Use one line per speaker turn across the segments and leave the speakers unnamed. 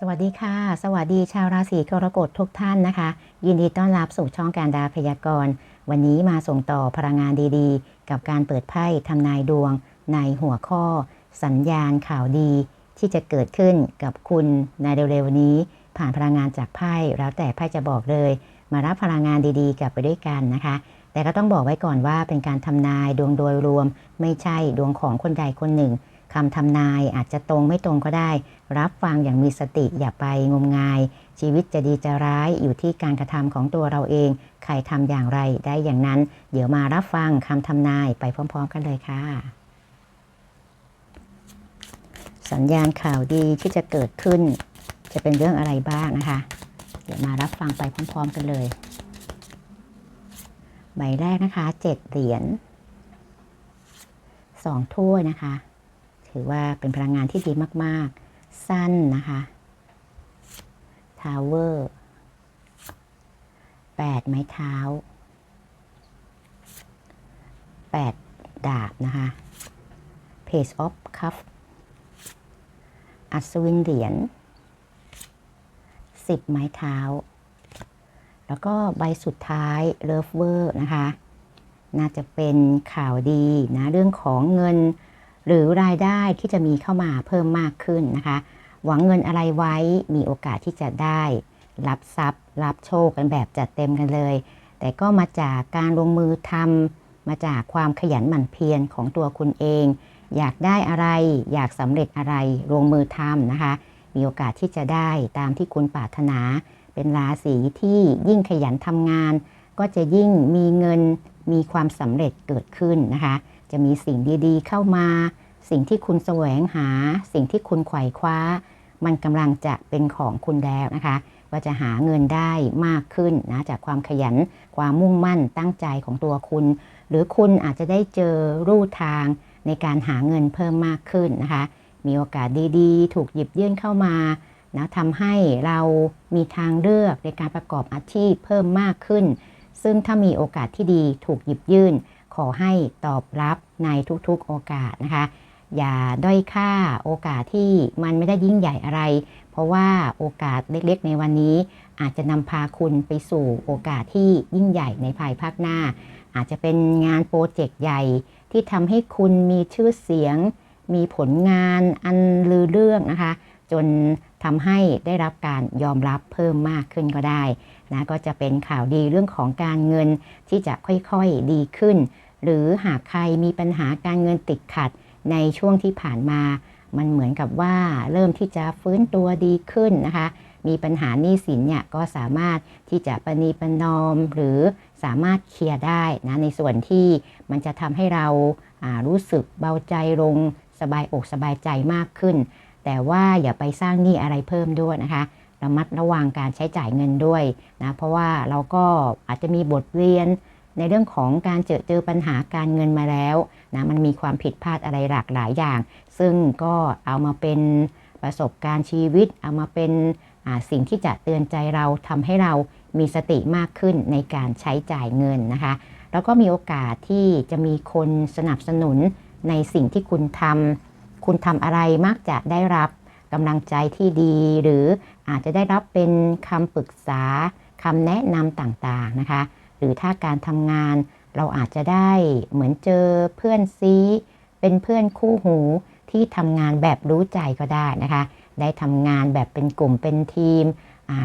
สวัสดีค่ะ สวัสดีชาวราศีกรกฎทุกท่านนะคะ ยินดีต้อนรับสู่ช่องการดาพยากรณ์ วันนี้มาส่งต่อพลังงานดีๆ กับการเปิดไพ่ทำนายดวง ในหัวข้อ สัญญาณข่าวดี ที่จะเกิดขึ้นกับคุณในเร็วๆนี้ ผ่านพลังงานจากไพ่แล้วแต่ไพ่จะบอกเลย มารับพลังงานดีๆ กลับไปด้วยกันนะคะ แต่ก็ต้องบอกไว้ก่อนว่าเป็นการทำนายดวงโดยรวม ไม่ใช่ดวงของคนใดคนหนึ่ง คำทำนายอาจจะตรงไม่ตรงก็ได้ รับฟังอย่างมีสติอย่าไปงมงาย ชีวิตจะดีจะร้ายอยู่ที่การกระทำของตัวเราเอง ใครทำอย่างไรได้อย่างนั้น เดี๋ยวมารับฟังคำทำนายไปพร้อม ๆ กันเลยค่ะ สัญญาณข่าวดีที่จะเกิดขึ้น จะเป็นเรื่องอะไรบ้างนะคะ เดี๋ยวมารับฟังไปพร้อม ๆ กันเลย ใบแรกนะคะเจ็ดเหรียญสองถ้วยนะคะ ถือว่าเป็นพลังงานที่ดีมาก ๆ สั้นนะคะทาวเวอร์แปดไม้เท้าแปดดาบนะคะ Page of Cup อัศวินเหรียญสิบไม้เท้า แล้วก็ใบสุดท้ายเลิฟเวอร์นะคะ น่าจะเป็นข่าวดีนะ เรื่องของเงิน หรือรายได้ที่จะมีเข้ามาเพิ่มมากขึ้นนะคะ หวังเงินอะไรไว้มีโอกาสที่จะได้ รับทรัพย์ รับโชคกันแบบจัดเต็มกันเลย แต่ก็มาจากการลงมือทำมาจากความขยันหมั่นเพียรของตัวคุณเอง อยากได้อะไรอยากสำเร็จอะไรลงมือทำนะคะ มีโอกาสที่จะได้ตามที่คุณปรารถนา เป็นราศีที่ยิ่งขยันทำงาน ก็จะยิ่งมีเงินมีความสำเร็จเกิดขึ้นนะคะ จะมีสิ่งดีๆ เข้ามา สิ่งที่คุณแสวงหา สิ่งที่คุณไขว่คว้า มันกำลังจะเป็นของคุณแล้วนะคะ ว่าจะหาเงินได้มากขึ้นนะจากความขยันความมุ่งมั่นตั้งใจของตัวคุณ หรือคุณอาจจะได้เจอรูทางในการหาเงินเพิ่มมากขึ้นนะคะ มีโอกาสดีๆ ถูกหยิบยื่นเข้ามานะทำให้เรามีทางเลือกในการประกอบอาชีพเพิ่มมากขึ้น ซึ่งถ้ามีโอกาสที่ดีถูกหยิบยื่น ขอให้ตอบรับในทุกๆโอกาสนะคะ อย่าด้อยค่าโอกาสที่มันไม่ได้ยิ่งใหญ่อะไร เพราะว่าโอกาสเล็กๆ ในวันนี้ อาจจะนำพาคุณไปสู่โอกาสที่ยิ่งใหญ่ในภายภาคหน้า อาจจะเป็นงานโปรเจกต์ใหญ่ที่ทำให้คุณมีชื่อเสียง มีผลงานอันลือเรื่องนะคะ จนทำให้ได้รับการยอมรับเพิ่มมากขึ้นก็ได้นะก็จะเป็นข่าวดีเรื่องของการเงินที่จะค่อยๆดีขึ้น หรือหากใครมีปัญหาการเงินติดขัดในช่วงที่ผ่านมา มันเหมือนกับว่าเริ่มที่จะฟื้นตัวดีขึ้นนะคะ มีปัญหาหนี้สินเนี่ยก็สามารถที่จะประนีปรนอมหรือสามารถเคลียร์ได้นะในส่วนที่มันจะทำให้เราารู้สึกเบาใจลงสบายอกสบายใจมากขึ้น แต่ว่าอย่าไปสร้างหนี้อะไรเพิ่มด้วยนะคะระมัดระวังการใช้จ่ายเงินด้วยนะเพราะว่าเราก็อาจจะมีบทเรียน ในเรื่องของการเจอเจอปัญหาการเงินมาแล้วนะมันมีความผิดพลาดอะไรหลากหลายอย่าง ซึ่งก็เอามาเป็นประสบการณ์ชีวิต เอามาเป็นสิ่งที่จะเตือนใจเราทำให้เรามีสติมากขึ้นในการใช้จ่ายเงินนะคะ แล้วก็มีโอกาสที่จะมีคนสนับสนุนในสิ่งที่คุณทำคุณทำอะไรมักจะได้รับกำลังใจที่ดี หรืออาจจะได้รับเป็นคำปรึกษาคำแนะนำต่างๆนะคะ หรือถ้าการทำงาน เราอาจจะได้เหมือนเจอเพื่อนซีเป็นเพื่อนคู่หูที่ทำงานแบบรู้ใจก็ได้นะคะ ได้ทำงานแบบเป็นกลุ่มเป็นทีม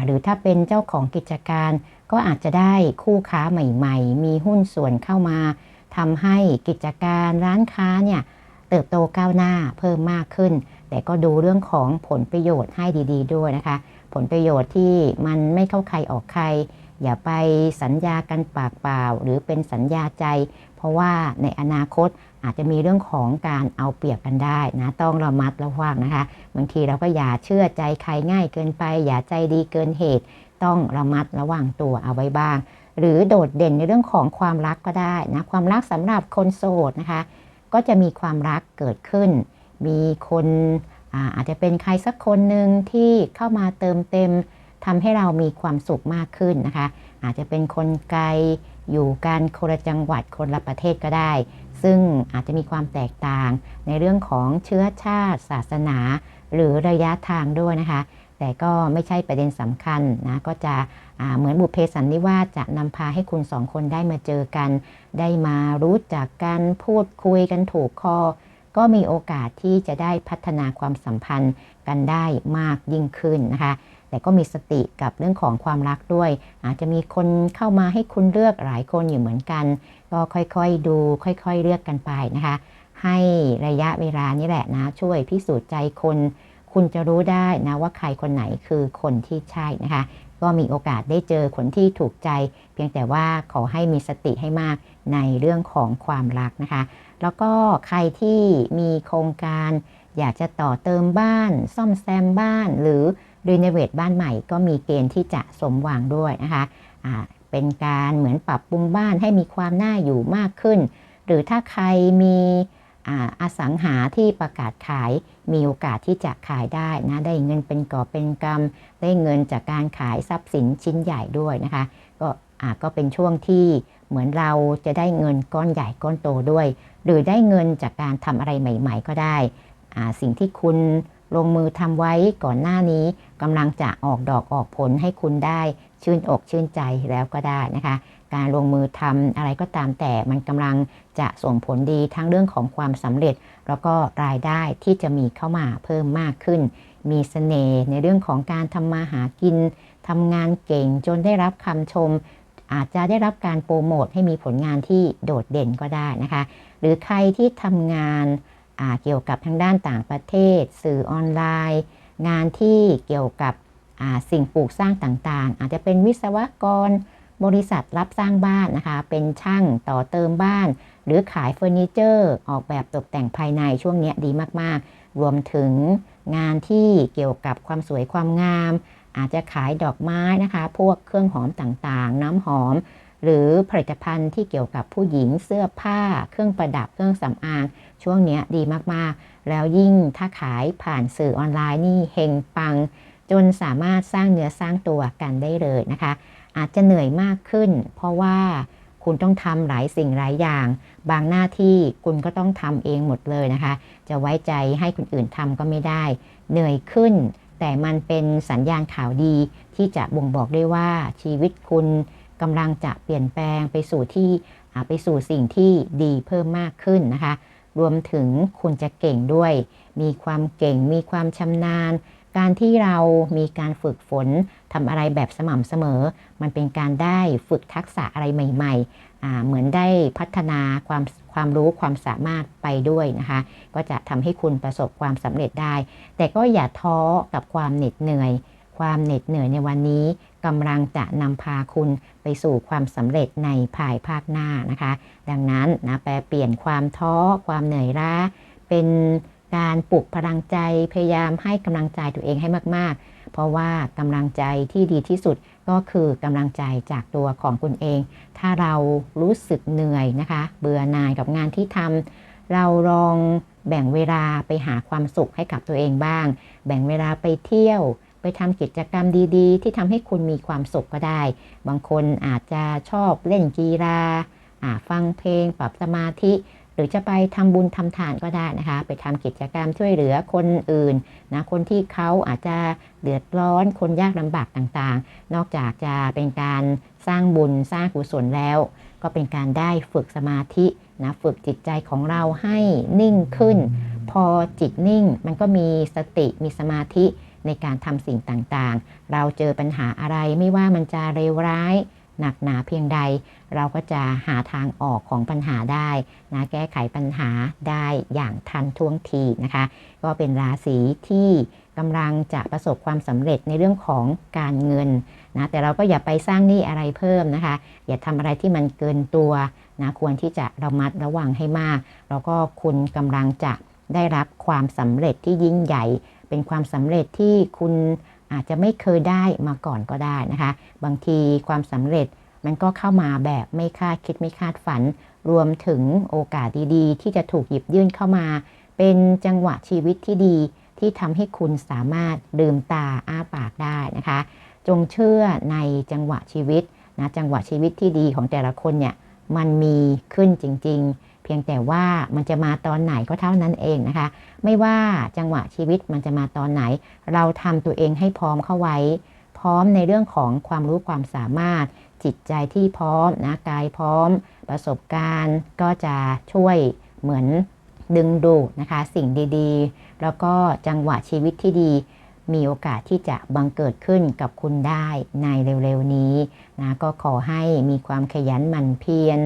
หรือถ้าเป็นเจ้าของกิจการ ก็อาจจะได้คู่ค้าใหม่ ๆ มีหุ้นส่วนเข้ามาทำให้กิจการร้านค้าเนี่ยเติบโตก้าวหน้าเพิ่มมากขึ้น แต่ก็ดูเรื่องของผลประโยชน์ให้ดี ๆ ด้วยนะคะ ผลประโยชน์ที่มันไม่เข้าใครออกใคร อย่าไปสัญญากันปากเปล่า หรือเป็นสัญญาใจ เพราะว่าในอนาคตอาจจะมีเรื่องของการเอาเปรียบกันได้นะต้องระมัดระวังนะคะบางทีเราก็อย่าเชื่อใจใครง่ายเกินไป อย่าใจดีเกินเหตุ ต้องระมัดระวังตัวเอาไว้บ้าง หรือโดดเด่นในเรื่องของความรักก็ได้นะความรักสำหรับคนโสดนะคะ ก็จะมีความรักเกิดขึ้น มีคนอาอาจจะเป็นใครสักคนหนึ่งที่เข้ามาเติมเต็ม ทำให้เรามีความสุขมากขึ้นนะคะ อาจจะเป็นคนไกลอยู่กันคนละจังหวัดคนละประเทศก็ได้ ซึ่งอาจจะมีความแตกต่างในเรื่องของเชื้อชาติ ศาสนา หรือระยะทางด้วยนะคะ แต่ก็ไม่ใช่ประเด็นสำคัญนะก็จะเหมือนบุพเพสันนิวาสจะนำพาให้คุณสองคนได้มาเจอกัน ได้มารู้จักกันพูดคุยกันถูกคอก็มีโอกาสที่จะได้พัฒนาความสัมพันธ์กันได้มากยิ่งขึ้นนะคะ แต่ก็มีสติกับเรื่องของความรักด้วย อาจจะมีคนเข้ามาให้คุณเลือกหลายคนอยู่เหมือนกัน ก็ค่อยๆดู ค่อยๆเลือกกันไปนะคะ ให้ระยะเวลานี่แหละนะ ช่วยพิสูจน์ใจคน คุณจะรู้ได้นะว่าใครคนไหนคือคนที่ใช่นะคะ ก็มีโอกาสได้เจอคนที่ถูกใจ เพียงแต่ว่าขอให้มีสติให้มากในเรื่องของความรักนะคะ แล้วก็ใครที่มีโครงการ อยากจะต่อเติมบ้าน ซ่อมแซมบ้านหรือ รีโนเวทบ้านใหม่ก็มีเกณฑ์ที่จะสมหวังด้วยนะคะอ่าเป็นการเหมือนปรับปรุงบ้านให้มีความน่าอยู่มากขึ้น หรือถ้าใครมีออสังหาที่ประกาศขายมีโอกาสที่จะขายได้นะได้เงินเป็นก่อเป็นกำได้เงินจากการขายทรัพย์สินชิ้นใหญ่ด้วยนะคะก็ก็เป็นช่วงที่เหมือนเราจะได้เงินก้อนใหญ่ก้อนโตด้วย หรือได้เงินจากการทำอะไรใหม่ ๆ ก็ได้สิ่งที่คุณ ลงมือทำไว้ก่อนหน้านี้กำลังจะออกดอกออกผลให้คุณได้ชื่นอกชื่นใจแล้วก็ได้นะคะ การลงมือทำอะไรก็ตามแต่มันกำลังจะส่งผลดีทั้งเรื่องของความสำเร็จ แล้วก็รายได้ที่จะมีเข้ามาเพิ่มมากขึ้น มีเสน่ห์ในเรื่องของการทำมาหากินทำงานเก่งจนได้รับคำชม อาจจะได้รับการโปรโมทให้มีผลงานที่โดดเด่นก็ได้นะคะ หรือใครที่ทำงาน เกี่ยวกับทางด้านต่างประเทศ สื่อออนไลน์ งานที่เกี่ยวกับสิ่งปลูกสร้างต่างๆ อาจจะเป็นวิศวกร บริษัทรับสร้างบ้านนะคะ เป็นช่างต่อเติมบ้าน หรือขายเฟอร์นิเจอร์ ออกแบบตกแต่งภายในช่วงนี้ดีมากๆ รวมถึงงานที่เกี่ยวกับความสวยความงาม อาจจะขายดอกไม้นะคะ พวกเครื่องหอมต่างๆ น้ำหอม หรือผลิตภัณฑ์ที่เกี่ยวกับผู้หญิงเสื้อผ้า เครื่องประดับเครื่องสำอาง ช่วงนี้ดีมากๆ แล้วยิ่งถ้าขายผ่านสื่อออนไลน์นี่เฮงปัง จนสามารถสร้างเนื้อสร้างตัวกันได้เลยนะคะ อาจจะเหนื่อยมากขึ้น เพราะว่าคุณต้องทำหลายสิ่งหลายอย่าง บางหน้าที่คุณก็ต้องทำเองหมดเลยนะคะ จะไว้ใจให้คนอื่นทำก็ไม่ได้ เหนื่อยขึ้น แต่มันเป็นสัญญาณข่าวดีที่จะบ่งบอกได้ว่าชีวิตคุณ กำลังจะเปลี่ยนแปลงไปสู่ที่ไปสู่สิ่งที่ดีเพิ่มมากขึ้นนะคะ รวมถึงคุณจะเก่งด้วย มีความเก่ง มีความชำนาญ การที่เรามีการฝึกฝนทำอะไรแบบสม่ำเสมอ มันเป็นการได้ฝึกทักษะอะไรใหม่ ๆ เหมือนได้พัฒนาความความรู้ความสามารถไปด้วยนะคะ ก็จะทำให้คุณประสบความสำเร็จได้ แต่ก็อย่าท้อกับความเหน็ดเหนื่อย ความเหน็ดเหนื่อยในวันนี้กำลังจะนำพาคุณไปสู่ความสำเร็จในภายภาคหน้านะคะ ดังนั้นนะแปลเปลี่ยนความท้อความเหนื่อยล้า เป็นการปลุกพลังใจพยายามให้กำลังใจตัวเองให้มาก ๆ เพราะว่ากำลังใจที่ดีที่สุดก็คือกำลังใจจากตัวของคุณเอง ถ้าเรารู้สึกเหนื่อยนะคะ เบื่อหน่ายกับงานที่ทำเราลองแบ่งเวลาไปหาความสุขให้กับตัวเองบ้าง แบ่งเวลาไปเที่ยว ไปทำกิจกรรมดีๆ ที่ทำให้คุณมีความสุขก็ได้ บางคนอาจจะชอบเล่นกีฬาฟังเพลง ปรับสมาธิ หรือจะไปทำบุญทำทานก็ได้นะคะ ไปทำกิจกรรมช่วยเหลือคนอื่นนะคนที่เขาอาจจะเดือดร้อนคนยากลำบากต่างๆ นอกจากจะเป็นการสร้างบุญสร้างกุศลแล้ว ก็เป็นการได้ฝึกสมาธินะฝึกจิตใจของเราให้นิ่งขึ้น พอจิตนิ่งมันก็มีสติมีสมาธิ ในการทำสิ่งต่างๆ เราเจอปัญหาอะไรไม่ว่ามันจะเลวร้าย หนักหนาเพียงใด เราก็จะหาทางออกของปัญหาได้นะแก้ไขปัญหาได้อย่างทันท่วงทีนะคะ ก็เป็นราศีที่กำลังจะประสบความสำเร็จในเรื่องของการเงินนะแต่เราก็อย่าไปสร้างหนี้อะไรเพิ่มนะคะ อย่าทำอะไรที่มันเกินตัวนะควรที่จะระมัดระวังให้มาก แล้วก็คุณกำลังจะได้รับความสำเร็จที่ยิ่งใหญ่ เป็นความสำเร็จที่คุณอาจจะไม่เคยได้มาก่อนก็ได้นะคะ บางทีความสำเร็จมันก็เข้ามาแบบไม่คาดคิดไม่คาดฝัน รวมถึงโอกาสดีๆ ที่จะถูกหยิบยื่นเข้ามา เป็นจังหวะชีวิตที่ดีที่ทำให้คุณสามารถลืมตาอ้าปากได้นะคะ จงเชื่อในจังหวะชีวิตนะจังหวะชีวิตที่ดีของแต่ละคนเนี่ยมันมีขึ้นจริง ๆ พียงแต่ว่ามันจะมาตอนไหนก็เท่านั้นเองนะคะ ไม่ว่าจังหวะชีวิตมันจะมาตอนไหน เราทำตัวเองให้พร้อมเข้าไว้ พร้อมในเรื่องของความรู้ความสามารถ จิตใจที่พร้อมนะกายพร้อม ประสบการณ์ก็จะช่วยเหมือนดึงดูดนะคะ สิ่งดีๆ แล้วก็จังหวะชีวิตที่ดีมีโอกาสที่จะบังเกิดขึ้นกับคุณได้ในเร็วๆนี้นะก็ขอให้มีความขยันหมั่นเพียร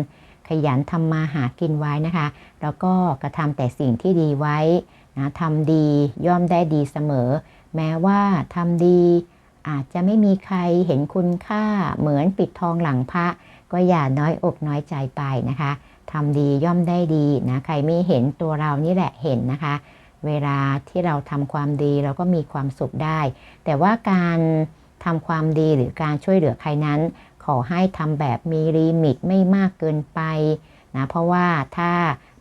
ขยันทำมาหากินไว้นะคะ แล้วก็กระทำแต่สิ่งที่ดีไว้นะทำดีย่อมได้ดีเสมอ แม้ว่าทำดี อาจจะไม่มีใครเห็นคุณค่าเหมือนปิดทองหลังพระ ก็อย่าน้อยอกน้อยใจไปนะคะทำดีย่อมได้ดีนะใครไม่เห็นตัวเรานี่แหละเห็นนะคะ เวลาที่เราทำความดีเราก็มีความสุขได้ แต่ว่าการทำความดีหรือการช่วยเหลือใครนั้น ขอให้ทำแบบมีลิมิตไม่มากเกินไปนะเพราะว่าถ้า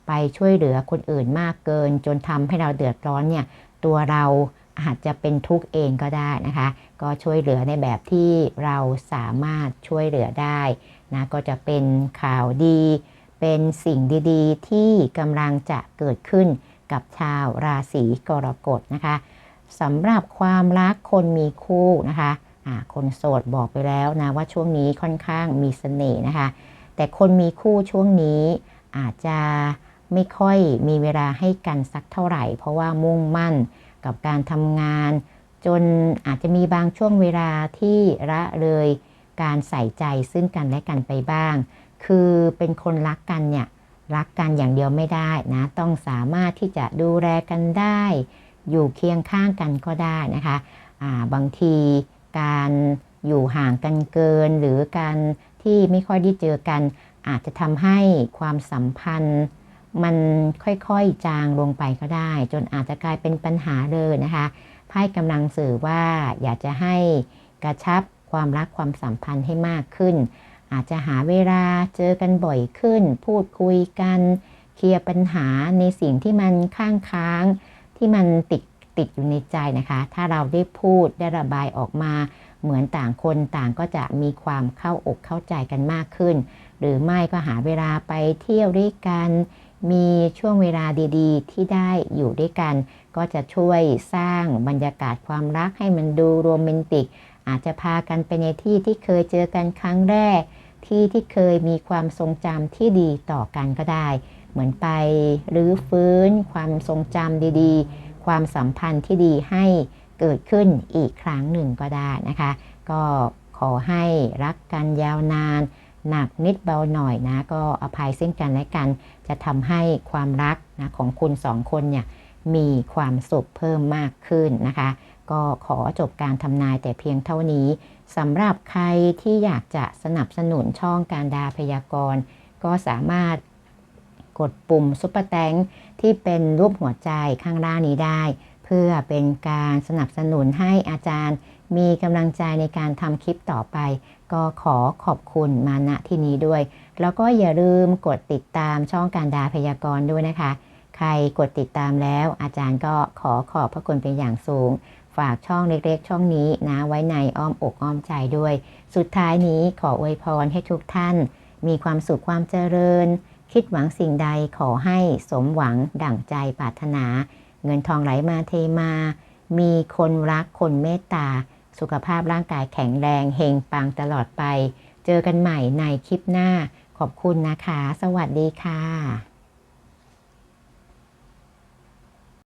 ไปช่วยเหลือคนอื่นมากเกิน จนทำให้เราเดือดร้อนเนี่ยตัวเราอาจจะเป็นทุกข์เองก็ได้นะคะ ก็ช่วยเหลือในแบบที่เราสามารถช่วยเหลือได้นะก็จะเป็นข่าวดี เป็นสิ่งดีๆ ที่กำลังจะเกิดขึ้นกับชาวราศีกรกฎนะคะสำหรับความรักคนมีคู่นะคะ คนโสดบอกไปแล้วนะว่าช่วงนี้ค่อนข้างมีเสน่ห์นะคะ แต่คนมีคู่ช่วงนี้อาจจะไม่ค่อยมีเวลาให้กันสักเท่าไหร่ เพราะว่ามุ่งมั่นกับการทำงาน จนอาจจะมีบางช่วงเวลาที่ละเลยการใส่ใจซึ่งกันและกันไปบ้าง คือเป็นคนรักกันเนี่ยรักกันอย่างเดียวไม่ได้นะ ต้องสามารถที่จะดูแลกันได้ อยู่เคียงข้างกันก็ได้นะคะะบางที การอยู่ห่างกันเกิน หรือการที่ไม่ค่อยได้เจอกัน อาจจะทำให้ความสัมพันธ์ มันค่อยๆจางลงไปก็ได้ จนอาจจะกลายเป็นปัญหาเลยนะคะไพ่กำลังสื่อว่าอยากจะให้กระชับความรักความสัมพันธ์ให้มากขึ้น อาจจะหาเวลาเจอกันบ่อยขึ้น พูดคุยกัน เคลียร์ปัญหาในสิ่งที่มันข้างค้างที่มันติด ติดอยู่ในใจนะคะ ถ้าเราได้พูดได้ระบายออกมา เหมือนต่างคนต่างก็จะมีความเข้าอกเข้าใจกันมากขึ้น หรือไม่ก็หาเวลาไปเที่ยวด้วยกัน มีช่วงเวลาดีๆ ที่ได้อยู่ด้วยกัน ก็จะช่วยสร้างบรรยากาศความรักให้มันดูโรแมนติก อาจจะพากันไปในที่ที่เคยเจอกันครั้งแรก ที่ที่เคยมีความทรงจำที่ดีต่อกันก็ได้ เหมือนไปรื้อฟื้นความทรงจำดีๆ ความสัมพันธ์ที่ดีให้เกิดขึ้นอีกครั้งหนึ่งก็ได้นะคะ ก็ขอให้รักกันยาวนาน หนักนิดเบาหน่อยนะ ก็อภัยซึ่งกันและกัน จะทำให้ความรักนะของคุณสองคนเนี่ยมีความสุขเพิ่มมากขึ้นนะคะ ก็ขอจบการทำนายแต่เพียงเท่านี้สำหรับใครที่อยากจะสนับสนุนช่องการดาพยากรณ์ ก็สามารถ กดปุ่มซุปเปอร์แตงที่เป็นรูปหัวใจข้างล่างนี้ได้ เพื่อเป็นการสนับสนุนให้อาจารย์ มีกำลังใจในการทำคลิปต่อไป ก็ขอขอบคุณมาณที่นี้ด้วย แล้วก็อย่าลืมกดติดตามช่องการดาพยากรณ์ด้วยนะคะ ใครกดติดตามแล้วอาจารย์ก็ขอขอบพระคุณเป็นอย่างสูงฝากช่องเล็กๆ ช่องนี้นะไว้ในอ้อมอกอ้อมใจด้วย สุดท้ายนี้ขออวยพรให้ทุกท่าน มีความสุขความเจริญ คิดหวังสิ่งใดขอให้สมหวังดั่งใจปรารถนา เงินทองไหลมาเทมา มีคนรักคนเมตตา สุขภาพร่างกายแข็งแรงเฮงปังตลอดไป เจอกันใหม่ในคลิปหน้า ขอบคุณนะคะ สวัสดีค่ะ